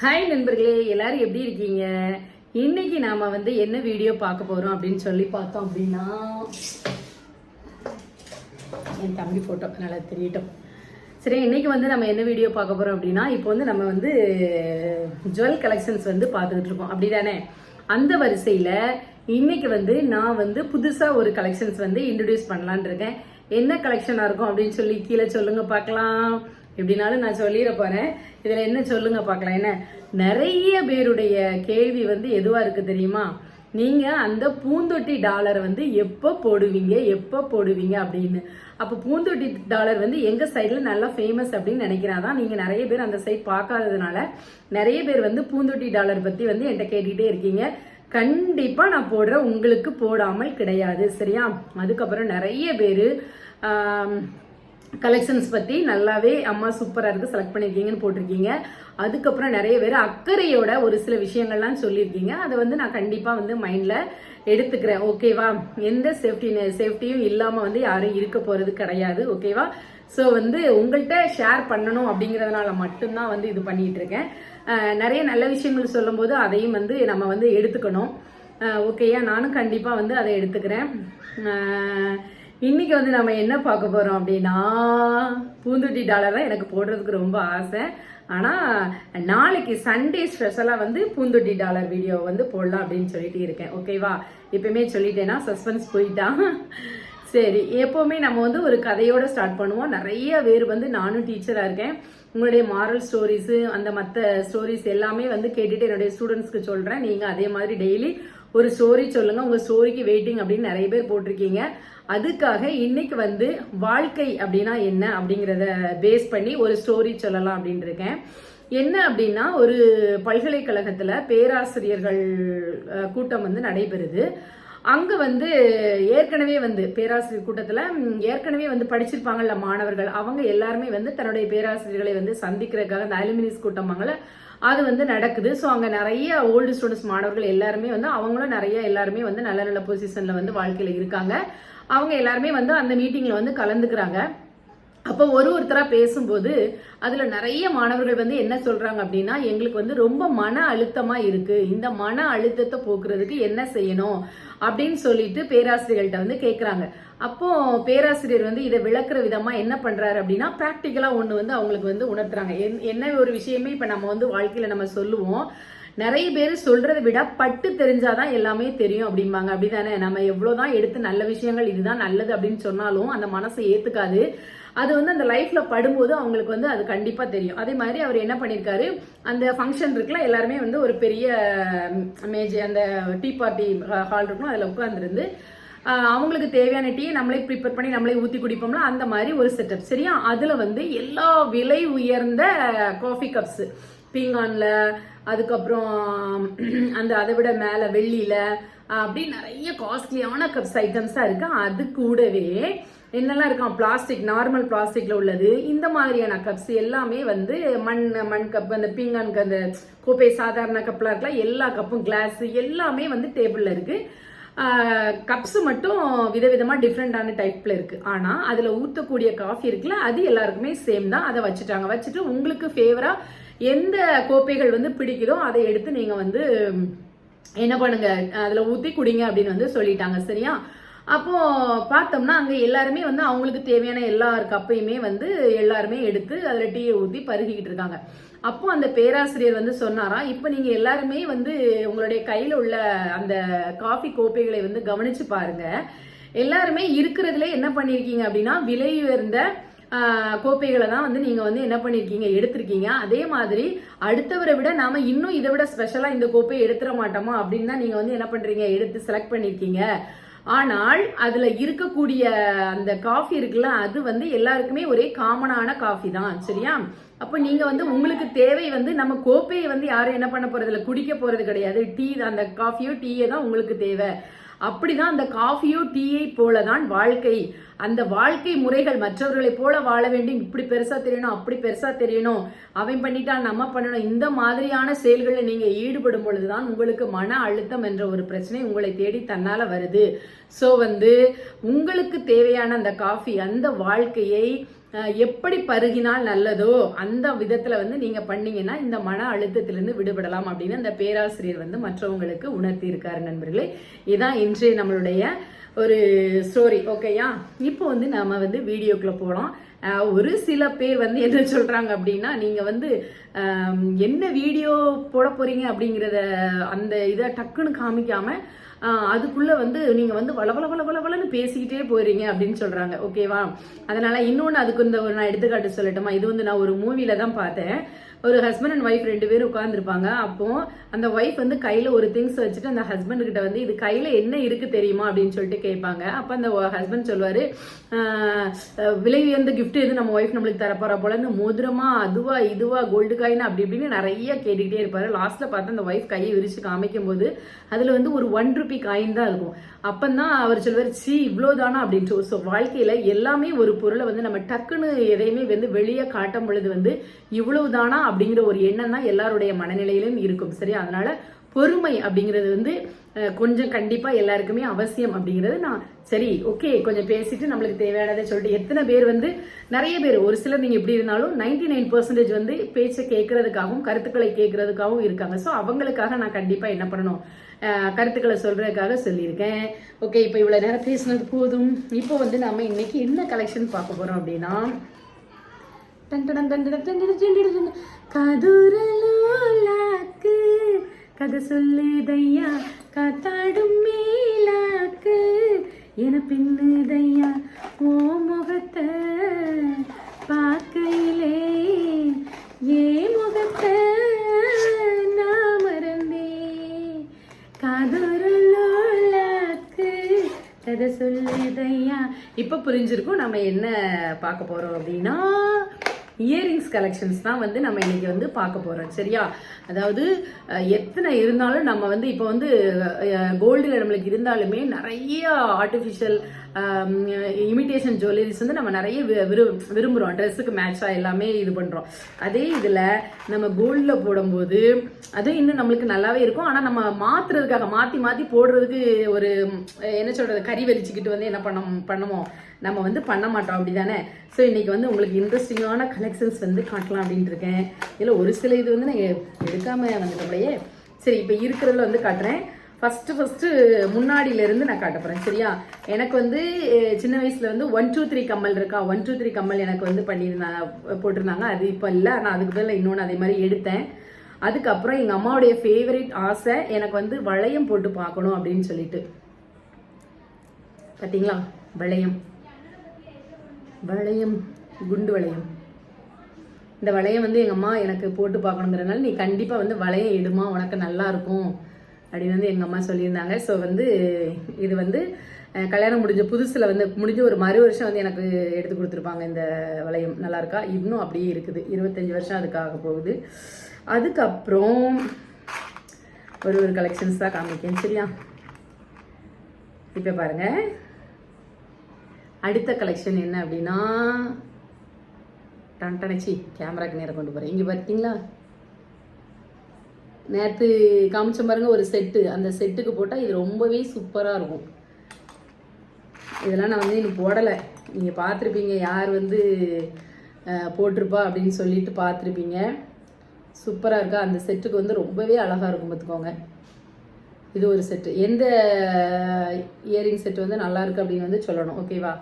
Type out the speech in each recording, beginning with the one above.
Hi நண்பர்களே எல்லாரும் எப்படி இருக்கீங்க? இன்னைக்கு நாம வந்து என்ன வீடியோ பார்க்க போறோம் அப்படின்னு சொல்லி பார்த்தோம் அப்படின்னா என் தம்பி போட்டோ நல்லா தெரியட்டும். சரி இன்னைக்கு வந்து நம்ம என்ன வீடியோ பார்க்க போறோம் அப்படின்னா இப்போ வந்து நம்ம வந்து ஜுவல் கலெக்ஷன்ஸ் வந்து பார்த்துக்கிட்டு இருக்கோம். அப்படிதானே? அந்த வரிசையில இன்னைக்கு வந்து நான் வந்து புதுசா ஒரு கலெக்ஷன்ஸ் வந்து இன்ட்ரடியூஸ் பண்ணலான்னு இருக்கேன். என்ன கலெக்ஷனாக இருக்கும் அப்படின்னு சொல்லி கீழே சொல்லுங்க பார்க்கலாம். எப்படினாலும் நான் சொல்லிட போறேன். இதுல என்ன சொல்லுங்க பார்க்கலாம். என்ன? நிறைய பேருடைய கேள்வி வந்து எதுவா இருக்கு தெரியுமா? நீங்க அந்த பூந்தொட்டி டாலர் வந்து எப்போ போடுவீங்க? எப்போ போடுவீங்க அப்படின்னு. அப்போ பூந்தொட்டி டாலர் வந்து எங்க சைடில் நல்லா ஃபேமஸ் அப்படின்னு நினைக்கிறாதான் நீங்க நிறைய பேர் அந்த சைட் பார்க்காததுனால நிறைய பேர் வந்து பூந்தொட்டி டாலர் பத்தி வந்து என்கிட்ட கேட்டுக்கிட்டே இருக்கீங்க. கண்டிப்பா நான் போடுறேன் உங்களுக்கு போடாமல் கிடையாது. சரியா? அதுக்கப்புறம் நிறைய பேர் கலெக்ஷன்ஸ் பற்றி நல்லாவே அம்மா சூப்பராக இருக்குது செலக்ட் பண்ணியிருக்கீங்கன்னு போட்டிருக்கீங்க. அதுக்கப்புறம் நிறைய பேர் அக்கறையோட ஒரு சில விஷயங்கள்லாம் சொல்லியிருக்கீங்க. அதை வந்து நான் கண்டிப்பாக வந்து மைண்டில் எடுத்துக்கிறேன். ஓகேவா எந்த சேஃப்டி சேஃப்டியும் இல்லாமல் வந்து யாரும் இருக்க போகிறது கிடையாது. ஓகேவா ஸோ வந்து உங்கள்கிட்ட ஷேர் பண்ணணும் அப்படிங்கிறதுனால மட்டும்தான் வந்து இது பண்ணிகிட்டு இருக்கேன். நிறைய நல்ல விஷயங்கள் சொல்லும்போது அதையும் வந்து நம்ம வந்து எடுத்துக்கணும். ஓகேயா நானும் கண்டிப்பாக வந்து அதை எடுத்துக்கிறேன். இன்றைக்கி இன்னைக்கு வந்து நம்ம என்ன பார்க்க போறோம் அப்படின்னா பூந்துட்டி டாலர் தான் எனக்கு போடுறதுக்கு ரொம்ப ஆசை. ஆனால் நாளைக்கு சண்டே ஸ்பெஷலாக வந்து பூந்தொட்டி டாலர் வீடியோ வந்து போடலாம் அப்படின்னு சொல்லிட்டு இருக்கேன். ஓகேவா எப்பயுமே சொல்லிட்டேன்னா சஸ்பென்ஸ் போயிட்டான் சரி எப்போவுமே நம்ம வந்து ஒரு கதையோடு ஸ்டார்ட் பண்ணுவோம். நிறைய பேர் வந்து நானும் டீச்சராக இருக்கேன். உங்களுடைய மாரல் ஸ்டோரிஸு அந்த மற்ற ஸ்டோரிஸ் எல்லாமே வந்து கேட்டுட்டு என்னுடைய ஸ்டூடெண்ட்ஸ்க்கு சொல்கிறேன் நீங்கள் அதே மாதிரி டெய்லி ஒரு ஸ்டோரி சொல்லுங்க. உங்க ஸ்டோரிக்கு வெயிட்டிங் அப்படின்னு நிறைய பேர் போட்டிருக்கீங்க. அதுக்காக இன்னைக்கு வந்து வாழ்க்கை அப்படின்னா என்ன அப்படிங்கிறத பேஸ் பண்ணி ஒரு ஸ்டோரி சொல்லலாம் அப்படின்னு இருக்கேன். என்ன அப்படின்னா ஒரு பல்கலைக்கழகத்துல பேராசிரியர்கள் கூட்டம் வந்து நடைபெறுது. அங்க வந்து ஏற்கனவே வந்து பேராசிரியர் கூட்டத்துல ஏற்கனவே வந்து படிச்சிருப்பாங்கல்ல மாணவர்கள். அவங்க எல்லாருமே வந்து தன்னுடைய பேராசிரியர்களை வந்து சந்திக்கிறதுக்காக அந்த அலுமினிஸ் கூட்டமாங்கல அது வந்து நடக்குது. ஸோ அங்கே நிறைய ஓல்டு ஸ்டூடெண்ட்ஸ் மாணவர்கள் எல்லாருமே வந்து அவங்களும் நிறைய எல்லாருமே வந்து நல்ல நல்ல பொசிஷனில் வந்து வாழ்க்கையில் இருக்காங்க. அவங்க எல்லாருமே வந்து அந்த மீட்டிங்கில் வந்து கலந்துக்கிறாங்க. அப்போ ஒரு ஒருத்தராக பேசும்போது அதில் நிறைய மாணவர்கள் வந்து என்ன சொல்கிறாங்க அப்படின்னா எங்களுக்கு வந்து ரொம்ப மன அழுத்தமாக இருக்குது இந்த மன அழுத்தத்தை போக்குறதுக்கு என்ன செய்யணும்? அப்படின்னு சொல்லிட்டு பேராசிரியர்கள்ட்ட வந்து கேட்குறாங்க அப்போ பேராசிரியர் வந்து இதை விளக்குற விதமா என்ன பண்றாரு அப்படின்னா பிராக்டிக்கலா ஒண்ணு வந்து அவங்களுக்கு வந்து உணர்த்துறாங்க. என்- என்ன ஒரு விஷயமே இப்ப நம்ம வந்து வாழ்க்கையில நம்ம சொல்லுவோம். நிறைய பேர் சொல்றதை விட பட்டு தெரிஞ்சாதான் எல்லாமே தெரியும் அப்படிம்பாங்க. அப்படிதானே? நம்ம எவ்வளவுதான் எடுத்து நல்ல விஷயங்கள் இதுதான் நல்லது அப்படின்னு சொன்னாலும் அந்த மனசை ஏத்துக்காது. அது வந்து அந்த லைஃப்ல படும்போது அவங்களுக்கு வந்து அது கண்டிப்பா தெரியும். அதே மாதிரி அவர் என்ன பண்ணிருக்காரு? அந்த ஃபங்க்ஷன் இருக்குல்ல எல்லாருமே வந்து ஒரு பெரிய மேஜ் அந்த டீ பார்ட்டி ஹால் இருக்கும் அதுல உட்காந்துருந்து அவங்களுக்கு தேவையான டீ நம்மளே ப்ரிப்பேர் பண்ணி நம்மளே ஊற்றி குடிப்போம்ல அந்த மாதிரி ஒரு செட்டப் சரியா? அதில் வந்து எல்லா விலை உயர்ந்த காஃபி கப்ஸு பீங்கானில் அதுக்கப்புறம் அந்த அதை விட மேலே வெள்ளியில் அப்படி நிறைய காஸ்ட்லியான கப்ஸ் ஐட்டம்ஸாக இருக்குது அது கூடவே என்னெல்லாம் இருக்கான் பிளாஸ்டிக் நார்மல் பிளாஸ்டிக்கில் உள்ளது இந்த மாதிரியான கப்ஸ் எல்லாமே வந்து மண் மண் கப் அந்த பீங்கான் அந்த கோப்பை சாதாரண கப்லாம் இருக்கலாம் எல்லா கப்பும் கிளாஸ் எல்லாமே வந்து டேபிளில் இருக்குது கப்ஸ் மட்டும் விதவிதமாக டிஃப்ரெண்டான டைப்பில் இருக்குது ஆனால் அதில் ஊற்றக்கூடிய காஃபி இருக்குல்ல அது எல்லாருக்குமே சேம் தான். அதை வச்சுட்டாங்க. வச்சுட்டு உங்களுக்கு ஃபேவராக எந்த கோப்பைகள் வந்து பிடிக்குதோ அதை எடுத்து நீங்கள் வந்து என்ன பண்ணுங்க அதில் ஊற்றி குடிங்க அப்படின்னு வந்து சொல்லிட்டாங்க. சரியா? அப்போ பார்த்தோம்னா அங்கே எல்லாருமே வந்து அவங்களுக்கு தேவையான எல்லா கப்பையுமே வந்து எல்லாருமே எடுத்து அதில் டீயை ஊற்றி பருகிக்கிட்டு இருக்காங்க. அப்போ அந்த பேராசிரியர் வந்து சொன்னாராம் இப்போ நீங்கள் எல்லாருமே வந்து உங்களுடைய கையில் உள்ள அந்த காஃபி கோப்பைகளை வந்து கவனிச்சு பாருங்க. எல்லாருமே இருக்கிறதுல என்ன பண்ணியிருக்கீங்க அப்படின்னா விலை உயர்ந்த கோப்பைகளை தான் வந்து நீங்கள் வந்து என்ன பண்ணியிருக்கீங்க எடுத்திருக்கீங்க. அதே மாதிரி அடுத்தவரை விட நாம இன்னும் இதை விட ஸ்பெஷலாக இந்த கோப்பையை எடுத்துட மாட்டோமா அப்படின்னு தான் நீங்கள் வந்து என்ன பண்ணுறீங்க எடுத்து செலக்ட் பண்ணியிருக்கீங்க ஆனால் அதுல இருக்கக்கூடிய அந்த காஃபி இருக்குல்ல அது வந்து எல்லாருக்குமே ஒரே காமனான காஃபி தான் சரியா? அப்போ நீங்க வந்து உங்களுக்கு தேவை வந்து நம்ம கோப்பையை வந்து யாரும் என்ன பண்ண போறது இல்ல குடிக்க போறது கிடையாது. டீ அந்த காஃபியோ டீயே தான் உங்களுக்கு தேவை. அப்படிதான் அந்த காஃபியோ டீயை போலதான் வாழ்க்கை. அந்த வாழ்க்கை முறைகள் மற்றவர்களைப் போல வாழ வேண்டும். இப்படி பெருசா தெரியணும் அப்படி பெருசா தெரியணும். அவன் பண்ணிட்டான் நம்ம பண்ணணும். இந்த மாதிரியான செயல்களில் நீங்க ஈடுபடும் பொழுதுதான் உங்களுக்கு மன அழுத்தம் என்ற ஒரு பிரச்சனை உங்களை தேடி தன்னால வருது. ஸோ வந்து உங்களுக்கு தேவையான அந்த காஃபி அந்த வாழ்க்கையை எப்படி பருகினால் நல்லதோ அந்த விதத்தில் வந்து நீங்கள் பண்ணீங்கன்னா இந்த மன அழுத்தத்திலிருந்து விடுபடலாம் அப்படின்னு அந்த பேராசிரியர் வந்து மற்றவங்களுக்கு உணர்த்தி இருக்காரு நண்பர்களே. இதான் இன்றைய நம்மளுடைய ஒரு ஸ்டோரி ஓகேயா இப்போ வந்து நாம் வந்து வீடியோக்குள்ள போகலாம் ஒரு சில பேர் வந்து என்ன சொல்றாங்க அப்படின்னா நீங்க வந்து என்ன வீடியோ போட போறீங்க அப்படிங்கிறத அந்த இதை டக்குன்னு காமிக்காம அதுக்குள்ளே வந்து நீங்கள் வந்து வள வள வள வள வளன்னு பேசிக்கிட்டே போறீங்க அப்படின்னு சொல்கிறாங்க ஓகேவா அதனால் இன்னொன்று அதுக்கு இந்த ஒரு நான் எடுத்துக்காட்டு சொல்லட்டுமா? இது வந்து நான் ஒரு மூவியில் தான் பார்த்தேன். ஒரு ஹஸ்பண்ட் அண்ட் ஒய்ஃப் ரெண்டு பேரும் உட்காந்துருப்பாங்க அப்போ அந்த ஒய்ஃப் வந்து கையில ஒரு திங்ஸ் வச்சுட்டு அந்த ஹஸ்பண்ட் கிட்ட வந்து இது கையில என்ன இருக்கு தெரியுமா? அப்படின்னு சொல்லிட்டு கேட்பாங்க. அப்ப அந்த ஹஸ்பண்ட் சொல்லுவாரு விலை உயர்ந்த கிஃப்ட் எது நம்ம ஒய்ஃப் நம்மளுக்கு தரப்போற போல? இந்த மோதிரமா அதுவா இதுவா கோல்டு காயின் அப்படி இப்படின்னு நிறைய கேட்டுக்கிட்டே இருப்பாரு. லாஸ்ட்ல பார்த்து அந்த ஒய்ஃப் கையை விரிச்சு காமிக்கும் போது அதுல வந்து ஒரு ஒன் ருபி காயின் தான் இருக்கும். அப்பந்தான் அவர் சொல்வார் சி இவ்வளோதானா அப்படின்ட்டு. ஸோ வாழ்க்கையில எல்லாமே ஒரு பொருளை வந்து நம்ம டக்குன்னு எதையுமே வந்து வெளியே காட்டும் பொழுது வந்து இவ்வளவுதானா அப்படிங்கிற ஒரு எண்ணம் தான் எல்லாருடைய மனநிலையிலும் இருக்கும் சரி அதனால பொறுமை அப்படிங்கிறது வந்து கொஞ்சம் கண்டிப்பா எல்லாருக்குமே அவசியம் அப்படிங்கிறது நான் சரி ஓகே கொஞ்சம் பேசிட்டு நம்மளுக்கு தேவையானதை சொல்லிட்டு எத்தனை பேர் வந்து நிறைய பேர் ஒரு சிலர் நீங்க எப்படி இருந்தாலும் 99% நைன் பர்சன்டேஜ் வந்து பேச்சை கேட்கறதுக்காகவும் கருத்துக்களை கேட்கறதுக்காகவும் இருக்காங்க. ஸோ அவங்களுக்காக நான் கண்டிப்பா என்ன பண்ணணும்? கருத்துக்களை சொல்றதுக்காக சொல்லியிருக்கேன். ஓகே இப்போ இவ்வளவு நேரம் பேசினது போதும். இப்போ வந்து நம்ம இன்னைக்கு என்ன கலெக்ஷன் பார்க்க போறோம் அப்படின்னா கதுரலோலாக்கு கதை சொல்லுதையா காத்தாடும் மேலாக்கு. என பின்னுதையா ஓ முகத்தை பார்க்கையிலே. ஏ முகத்தை நான் மறந்தே. காதோரலோலாக்கு கதை சொல்லுதையா இப்போ புரிஞ்சிருக்கும் நம்ம என்ன பார்க்க போகிறோம் அப்படின்னா இயரிங்ஸ் கலெக்ஷன்ஸ் தான் வந்து நம்ம இன்னைக்கு வந்து பார்க்க போகிறோம் சரியா? அதாவது எத்தனை இருந்தாலும் நம்ம வந்து இப்போ வந்து கோல்டில் நம்மளுக்கு இருந்தாலுமே நிறைய ஆர்டிஃபிஷியல் இமிட்டேஷன் ஜுவல்லரிஸ் வந்து நம்ம நிறைய வி- விரு விரும்புகிறோம் ட்ரெஸ்ஸுக்கு மேட்சாக எல்லாமே இது பண்ணுறோம் அதே இதில் நம்ம கோல்டில் போடும்போது அது இன்னும் நம்மளுக்கு நல்லாவே இருக்கும். ஆனால் நம்ம மாற்றுறதுக்காக மாற்றி மாற்றி போடுறதுக்கு ஒரு என்ன சொல்கிறது கறி வலிச்சுக்கிட்டு வந்து என்ன பண்ண பண்ணுவோம். நம்ம வந்து பண்ண மாட்டோம். அப்படிதானே? ஸோ இன்னைக்கு வந்து உங்களுக்கு இன்ட்ரெஸ்டிங்கான கலெக்ஷன்ஸ் வந்து காட்டலாம் அப்படின்ட்டு இருக்கேன். இதில் ஒரு சில இது வந்து நான் எடுக்காமல் வந்துட்டோம்லையே சரி இப்போ இருக்கிறதுல வந்து காட்டுறேன். ஃபஸ்ட்டு ஃபஸ்ட்டு முன்னாடியில இருந்து நான் காட்ட சரியா? எனக்கு வந்து சின்ன வயசில் வந்து ஒன் டூ த்ரீ கம்மல் இருக்கா? ஒன் டூ த்ரீ கம்மல் எனக்கு வந்து பண்ணியிருந்தாங்க போட்டிருந்தாங்க. அது இப்போ இல்லை. நான் அதுக்கு பதில் இன்னொன்று அதே மாதிரி எடுத்தேன். அதுக்கப்புறம் எங்கள் அம்மாவுடைய ஃபேவரட் ஆசை எனக்கு வந்து வளையம் போட்டு பார்க்கணும் அப்படின்னு சொல்லிட்டு. பார்த்தீங்களா வளையம். வளையம். குண்டு வளையம். இந்த வளையம் வந்து எங்கள் அம்மா எனக்கு போட்டு பார்க்கணுங்கிறனால நீ கண்டிப்பாக வந்து வளையம் இடுமா உனக்கு நல்லா இருக்கும். அப்படின்னு வந்து எங்கள் அம்மா சொல்லியிருந்தாங்க. ஸோ வந்து இது வந்து கல்யாணம் முடிஞ்ச புதுசில் வந்து முடிஞ்ச ஒரு மறு வருஷம் வந்து எனக்கு எடுத்து கொடுத்துருப்பாங்க இந்த வளையம். நல்லா இருக்கா? இன்னும் அப்படியே இருக்குது. இருபத்தஞ்சி வருஷம் அதுக்காக போகுது. அதுக்கப்புறம் ஒரு ஒரு கலெக்ஷன்ஸ் தான் காமிக்கேன். சரியா? இப்போ பாருங்க. அடுத்த கலெக்ஷன் என்ன அப்படின்னா டன்டனச்சி கேமராக்கு நேரம் கொண்டு போகிறேன் இங்கே பார்த்தீங்களா நேற்று காமிச்ச பாருங்க ஒரு செட்டு அந்த செட்டுக்கு போட்டால் இது ரொம்பவே சூப்பராக இருக்கும். இதெல்லாம் நான் வந்து இன்னும் போடலை. நீங்கள் பார்த்துருப்பீங்க யார் வந்து போட்டிருப்பா அப்படின்னு சொல்லிட்டு பார்த்துருப்பீங்க. சூப்பராக இருக்கா? அந்த செட்டுக்கு வந்து ரொம்பவே அழகாக இருக்கும் பார்த்துக்கோங்க. இது ஒரு செட்டு எந்த இயரிங் செட்டு வந்து நல்லா இருக்குது அப்படின்னு வந்து சொல்லணும். ஓகேவா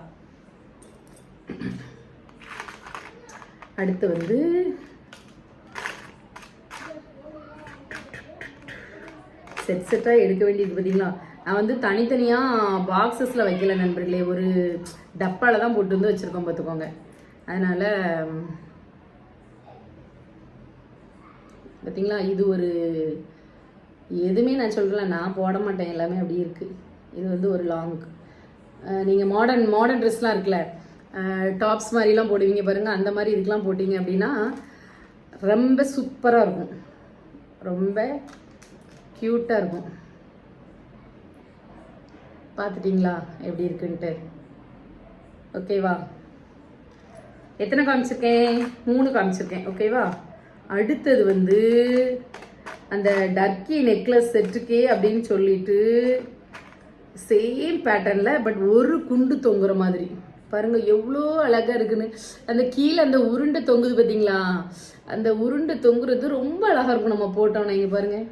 அடுத்து வந்து செட் செட்டாக எடுக்க வேண்டியது பார்த்தீங்களா நான் வந்து தனித்தனியாக பாக்ஸஸில் வைக்கல நண்பர்களே. ஒரு டப்பாவில் தான் போட்டு வந்து வச்சுருக்கோம் பார்த்துக்கோங்க அதனால் பார்த்தீங்களா இது ஒரு எதுவுமே நான் சொல்கிறேன் நான் போட மாட்டேன். எல்லாமே அப்படி இருக்குது இது வந்து ஒரு லாங் நீங்கள் மாடர்ன் மாடர்ன் ட்ரெஸ்லாம் இருக்குல்ல. டாப்ஸ் மாதிரிலாம் போடுவீங்க பாருங்கள் அந்த மாதிரி இதுக்கெலாம் போட்டிங்க அப்படின்னா ரொம்ப சூப்பராக இருக்கும். ரொம்ப க்யூட்டாக இருக்கும். பார்த்துட்டிங்களா? எப்படி இருக்குன்ட்டு. ஓகேவா எத்தனை காமிச்சிருக்கேன்? மூணு காமிச்சிருக்கேன். ஓகேவா அடுத்தது வந்து அந்த டர்க்கி நெக்லஸ் செட்டுக்கே அப்படின்னு சொல்லிட்டு சேம் பேட்டர்னில் பட் ஒரு குண்டு தொங்குற மாதிரி. பாருங்க எவ்வளோ அழகாக இருக்குன்னு. அந்த கீழே அந்த உருண்டை தொங்குது பார்த்தீங்களா அந்த உருண்டை தொங்குறது ரொம்ப அழகாக இருக்கும் நம்ம போட்டோம்னா இங்கே பாருங்கள்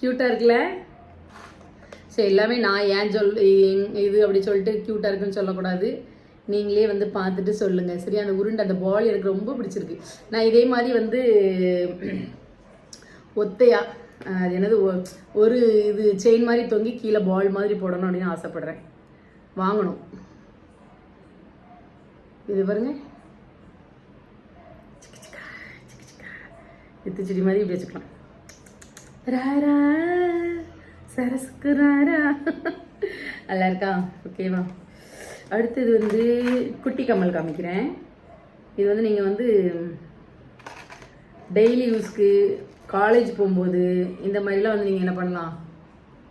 க்யூட்டாக இருக்குல்ல? சரி எல்லாமே நான் ஏன் சொல் எங்- இது அப்படி சொல்லிட்டு க்யூட்டாக இருக்குன்னு சொல்லக்கூடாது. நீங்களே வந்து பார்த்துட்டு சொல்லுங்கள் சரி அந்த உருண்டை அந்த பால் எனக்கு ரொம்ப பிடிச்சிருக்கு. நான் இதே மாதிரி வந்து ஒத்தையா அது என்னது ஒ- ஒரு இது செயின் மாதிரி தொங்கி கீழே பால் மாதிரி போடணும் அப்படின்னு ஆசைப்படுறேன். வாங்கணும். இது பாருங்க. வித்து செடி மாதிரி இப்படி வச்சுக்கலாம். ராரா சரஸ்க்கு ராரா. நல்லா இருக்கா? ஓகேவா அடுத்தது வந்து குட்டி கம்மல் காமிக்கிறேன். இது வந்து நீங்கள் வந்து டெய்லி யூஸ்க்கு காலேஜ் போகும்போது இந்த மாதிரிலாம் வந்து நீங்கள் என்ன பண்ணலாம்?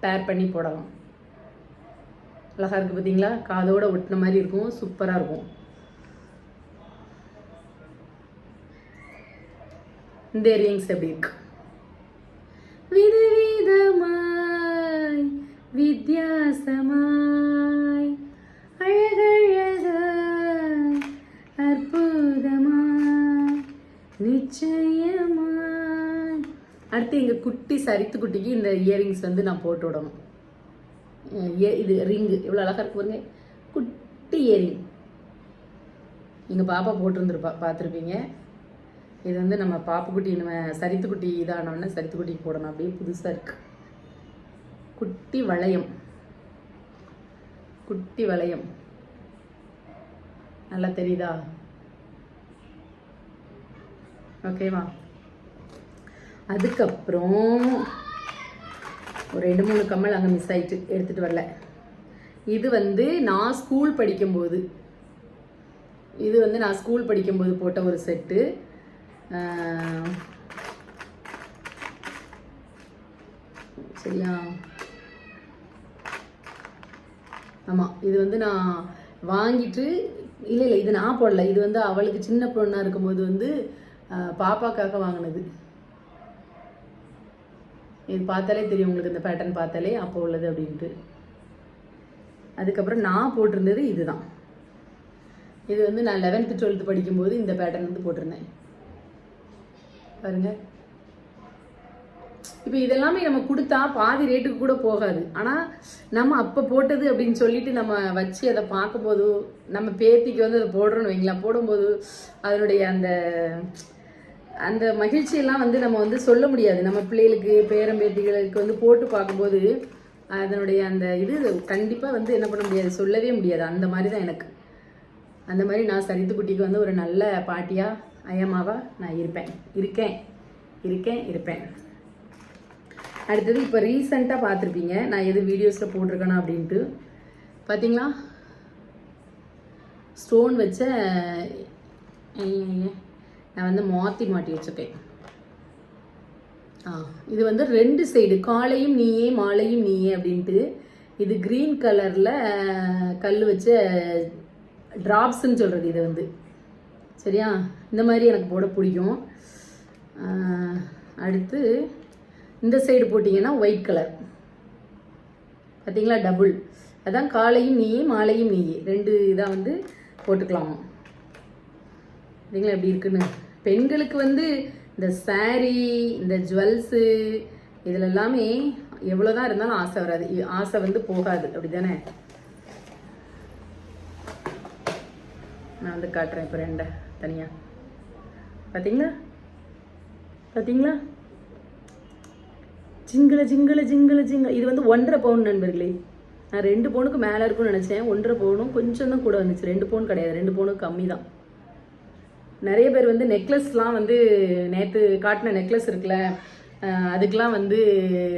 பேர் பண்ணி போடலாம். அழகாக இருக்குது பார்த்தீங்களா காதோட ஒட்டின மாதிரி இருக்கும். சூப்பராக இருக்கும். இந்த இயரிங்ஸ் எப்படி இருக்குது விதவிதமாய் வித்தியாசமாய் அழகழகாய் அற்புதமாய் நிச்சயமாய். அடுத்து எங்கள் குட்டி சரித்து குட்டிக்கு இந்த இயரிங்ஸ் வந்து நான் போட்டு விடணும். இது ரிங்கு. எவ்வளோ அழகாக இருக்கு பாருங்க. குட்டி இயரிங். எங்கள் பாப்பா போட்டிருந்துருப்பா பார்த்துருப்பீங்க. இது வந்து நம்ம பாப்புக்குட்டி நம்ம சரித்துக்குட்டி இதானோடனே சரித்துக்குட்டி போடணும். அப்படியே புதுசாக இருக்கு. குட்டி வளையம். குட்டி வளையம். நல்லா தெரியுதா? ஓகேவா அதுக்கப்புறம் ஒரு ரெண்டு மூணு கம்மல் அங்கே மிஸ் ஆயிட்டு எடுத்துகிட்டு வரல. இது வந்து நான் ஸ்கூல் படிக்கும்போது இது வந்து நான் ஸ்கூல் படிக்கும்போது போட்ட ஒரு செட்டு சரியா? ஆமாம் இது வந்து நான் வாங்கிட்டு இல்லை இல்லை இது நான் போடல. இது வந்து அவளுக்கு சின்ன பொண்ணாக இருக்கும்போது வந்து பாப்பாக்காக வாங்கினது. இது பார்த்தாலே தெரியும் உங்களுக்கு இந்த பேட்டர்ன் பார்த்தாலே அப்போ உள்ளது அப்படின்ட்டு. அதுக்கப்புறம் நான் போட்டிருந்தது இதுதான். இது வந்து நான் லெவன்த்து டுவெல்த்து படிக்கும்போது இந்த பேட்டர்ன் வந்து போட்டிருந்தேன். பாருங்க. இப்போ இதெல்லாமே நம்ம கொடுத்தா பாதி ரேட்டுக்கு கூட போகாது. ஆனால் நம்ம அப்போ போட்டது அப்படின்னு சொல்லிட்டு நம்ம வச்சு அதை பார்க்கும்போது நம்ம பேத்திக்கு வந்து அதை போடுறோன்னு வைங்களா போடும்போது அதனுடைய அந்த அந்த மகிழ்ச்சியெல்லாம் வந்து நம்ம வந்து சொல்ல முடியாது. நம்ம பிள்ளைகளுக்கு பேரன் பேத்திகளுக்கு வந்து போட்டு பார்க்கும்போது அதனுடைய அந்த இது கண்டிப்பாக வந்து என்ன பண்ண முடியாது சொல்லவே முடியாது. அந்த மாதிரி தான் எனக்கு. அந்த மாதிரி நான் சரித்து குட்டிக்கு வந்து ஒரு நல்ல பாட்டியாக அயமாவா நான் இருப்பேன். இருக்கேன். இருக்கேன் இருப்பேன். அடுத்தது இப்போ ரீசெண்டாக பார்த்துருப்பீங்க. நான் எது வீடியோஸில் போட்டிருக்கேனா அப்படின்ட்டு. பார்த்தீங்களா ஸ்டோன் வச்ச நான் வந்து மாற்றி மாட்டி வச்சுருக்கேன். ஆ இது வந்து ரெண்டு சைடு காலையும் நீயே மாலையும் நீயே அப்படின்ட்டு. இது க்ரீன் கலரில் கல் வச்ச ட்ராப்ஸ்ன்னு சொல்கிறது இது வந்து. சரியா? இந்த மாதிரி எனக்கு போட பிடிக்கும். அடுத்து இந்த சைடு போட்டிங்கன்னா ஒயிட் கலர் பார்த்தீங்களா டபுள் அதான் காலையும் நீயே மாலையும் நீயே. ரெண்டு இதாக வந்து போட்டுக்கலாம். பார்த்தீங்களா எப்படி இருக்குன்னு? பெண்களுக்கு வந்து இந்த சாரீ இந்த ஜுவல்ஸு இதில் எல்லாமே எவ்வளோதான் இருந்தாலும் ஆசை வராது. ஆசை வந்து போகாது. அப்படி தானே நான் வந்து காட்டுறேன் இப்போ ரெண்டை தனியாக பார்த்தீங்களா பார்த்தீங்களா ஜிங்கல ஜிங்கல ஜிங்கல ஜிங்க இது வந்து ஒன்றரை பவுன் நண்பர்களே. நான் ரெண்டு பவுனுக்கு மேலே இருக்கும்னு நினச்சேன். ஒன்றரை பவுனும் கொஞ்சம் தான் கூட வந்துச்சு. ரெண்டு பவுன் கிடையாது. ரெண்டு பவுனும் கம்மி தான். நிறைய பேர் வந்து நெக்லஸ்லாம் வந்து நேற்று காட்டின நெக்லஸ் இருக்குல்ல அதுக்கெலாம் வந்து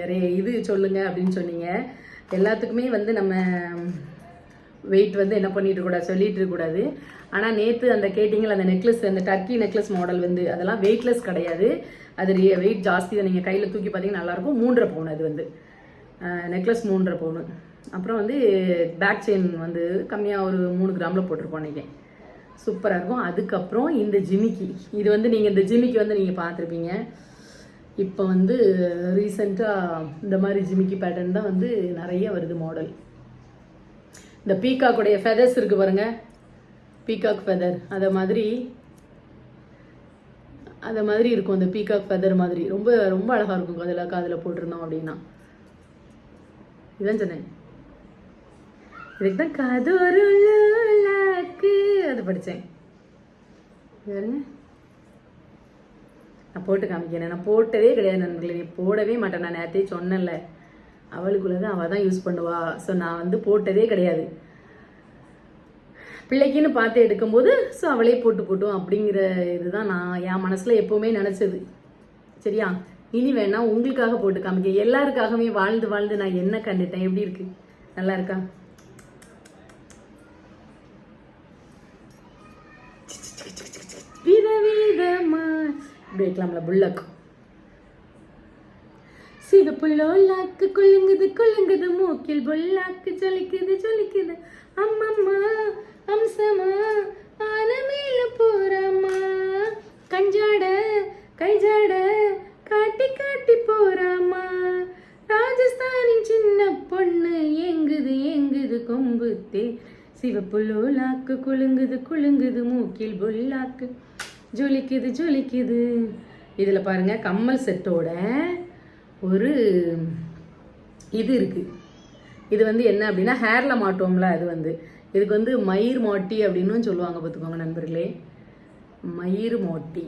ரே- இது சொல்லுங்க அப்படின்னு சொன்னீங்க. எல்லாத்துக்குமே வந்து நம்ம வெயிட் வந்து என்ன பண்ணிட்டு கூடாது சொல்லிட்டு இருக்கக்கூடாது ஆனால் நேற்று அந்த கேட்டிங்கள் அந்த நெக்லஸ் அந்த டர்க்கி நெக்லஸ் மாடல் வந்து அதெல்லாம் வெயிட்லெஸ் கிடையாது. அது வெயிட் ஜாஸ்தி தான் நீங்கள் கையில் தூக்கி பார்த்தீங்கன்னா நல்லாயிருக்கும். மூன்றரை பவுன் அது வந்து. நெக்லஸ் மூன்றரை பவுனு. அப்புறம் வந்து பேக் செயின் வந்து கம்மியாக ஒரு மூணு கிராமில் போட்டிருப்போம் நீங்கள் சூப்பராக இருக்கும். அதுக்கப்புறம் இந்த ஜிமிக்கி. இது வந்து நீங்கள் இந்த ஜிமிக்கி வந்து நீங்கள் பார்த்துருப்பீங்க. இப்போ வந்து ரீசெண்டாக இந்த மாதிரி ஜிமிக்கி பேட்டர்ன் தான் வந்து நிறைய வருது மாடல் இந்த பீக்காக்குடைய ஃபெதர்ஸ் இருக்குது பாருங்கள் பீகாக் ஃபெதர் அதை மாதிரி அதை மாதிரி இருக்கும் அந்த பீகாக் ஃபெதர் மாதிரி. ரொம்ப ரொம்ப அழகாக இருக்கும் அதில் காதில் போட்டிருந்தோம் அப்படின்னா. இதான் சொன்னேன். இதுக்கு தான் கதொரு லாக்கு அது படித்தேன் பாருங்க நான் போட்டு காமிக்கிறேன். நான் போட்டதே கிடையாது நண்பர்களே. நீ போடவே மாட்டேன். நான் நேரத்தையே சொன்னேன்ல. அவளுக்குள்ளதான் அவள் தான் யூஸ் பண்ணுவா. ஸோ நான் வந்து போட்டதே கிடையாது. பிள்ளைக்குன்னு பார்த்து எடுக்கும்போது ஸோ அவளே போட்டு போட்டும் அப்படிங்கிற இதுதான் நான் என் மனசில் எப்போவுமே நினச்சது. சரியா? இனி வேணா உங்களுக்காக போட்டு காமிக்க எல்லாருக்காகவே வாழ்ந்து வாழ்ந்து நான் என்ன கண்டுட்டேன்? எப்படி இருக்கு? நல்லா இருக்கா? விதவிதமா. இப்படி வைக்கலாம்ல புல்லக் சிறு புல்லோலாக்கு குலுங்குது குலுங்குது. மூக்கில் புல்லாக்கு ஜொலிக்குது ஜொலிக்குது. அம்மம்மா அம்சமா ஆலமேல போறம்மா. கஞ்சாட கைஜாட காட்டி காட்டி போறாமா ராஜஸ்தானின் சின்ன பொண்ணு எங்குது எங்குது கொம்புத்தே சிவப்புல்லோலாக்கு குலுங்குது குலுங்குது மூக்கில் புல்லாக்கு. ஜொலிக்குது ஜொலிக்குது. இதில் பாருங்கள் கம்மல் செட்டோட ஒரு இது இருக்குது இது வந்து என்ன அப்படின்னா ஹேரில் மாட்டுவோம்ல அது வந்து. இதுக்கு வந்து மயிர் மாட்டி அப்படின்னு சொல்லுவாங்க பார்த்துக்கோங்க நண்பர்களே. மயிர் மாட்டி.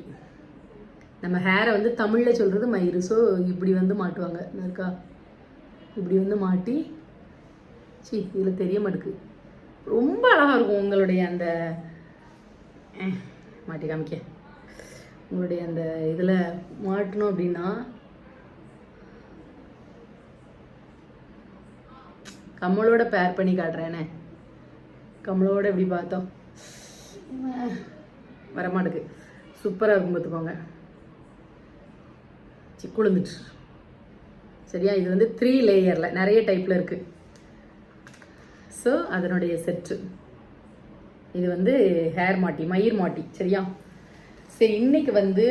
நம்ம ஹேரை வந்து தமிழில் சொல்கிறது மயிர். ஸோ இப்படி வந்து மாட்டுவாங்க. இருக்கா இப்படி வந்து மாட்டி. சி இதில் தெரிய மாட்டுக்கு. ரொம்ப அழகாக இருக்கும் உங்களுடைய அந்த மாட்டி காமிக்க. உங்களுடைய அந்த இதில் மாட்டணும் அப்படின்னா கம்மலோட பேர் பண்ணி காட்டுறேனே. கம்மலோட எப்படி பார்த்தோம் வரமாட்டுக்கு சூப்பராக இருக்கும் பார்த்துக்கோங்க. சிக்குழுந்துட்டு சரியா? இது வந்து த்ரீ லேயரில் நிறைய டைப்பில் இருக்குது ஸோ அதனுடைய செட்டு இது வந்து ஹேர் மாட்டி மயிர் மாட்டி. சரியா? சரி இன்னைக்கு வந்து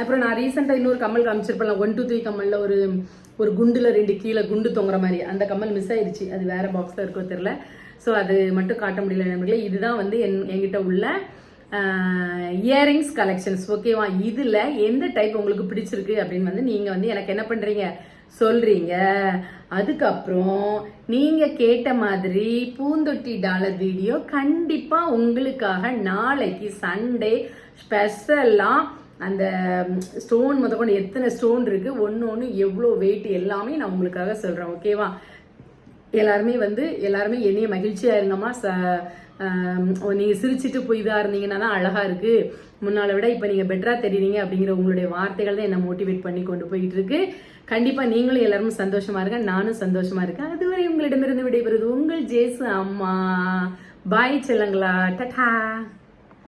அப்புறம் நான் ரீசெண்டாக இன்னொரு கமல் காமிச்சிருப்பேன் ஒன் டூ த்ரீ கமலில் ஒரு ஒரு குண்டில் ரெண்டு கீழே குண்டு தொங்குற மாதிரி. அந்த கம்மல் மிஸ் ஆயிடுச்சு. அது வேற பாக்ஸில் இருக்கோ தெரில ஸோ அது மட்டும் காட்ட முடியல நண்பர்களே. இதுதான் வந்து என் என்கிட்ட உள்ள இயரிங்ஸ் கலெக்ஷன்ஸ் ஓகேவா இதில் எந்த டைப் உங்களுக்கு பிடிச்சிருக்கு அப்படின்னு வந்து நீங்கள் வந்து எனக்கு என்ன பண்ணுறீங்க சொல்கிறீங்க அதுக்கப்புறம் நீங்கள் கேட்ட மாதிரி பூந்தொட்டி டாலர் வீடியோ கண்டிப்பாக உங்களுக்காக நாளைக்கு சண்டே ஸ்பெஷலாக அந்த ஸ்டோன் முதற்கொண்டு எத்தனை ஸ்டோன் இருக்குது ஒன்று ஒன்று எவ்வளோ வெயிட் எல்லாமே நான் உங்களுக்காக சொல்கிறேன் ஓகேவா எல்லாருமே வந்து எல்லாருமே என்னைய மகிழ்ச்சியாக இருங்கம்மா ச நீங்கள் நீங்க சிரிச்சிட்டு போய் இதாக இருந்தீங்கன்னா தான் அழகாக இருக்கு. முன்னால் விட இப்போ நீங்கள் பெட்டராக தெரியுறீங்க அப்படிங்கிற உங்களுடைய வார்த்தைகள் தான் என்னை மோட்டிவேட் பண்ணி கொண்டு போயிட்டு இருக்கு. கண்டிப்பாக நீங்களும் எல்லாரும் சந்தோஷமாக இருக்க நானும் சந்தோஷமாக இருக்கேன். அதுவரை உங்களிடமிருந்து விடைபெறுவது உங்கள் ஜேசு அம்மா. பாய் செல்லங்களா. டட்டா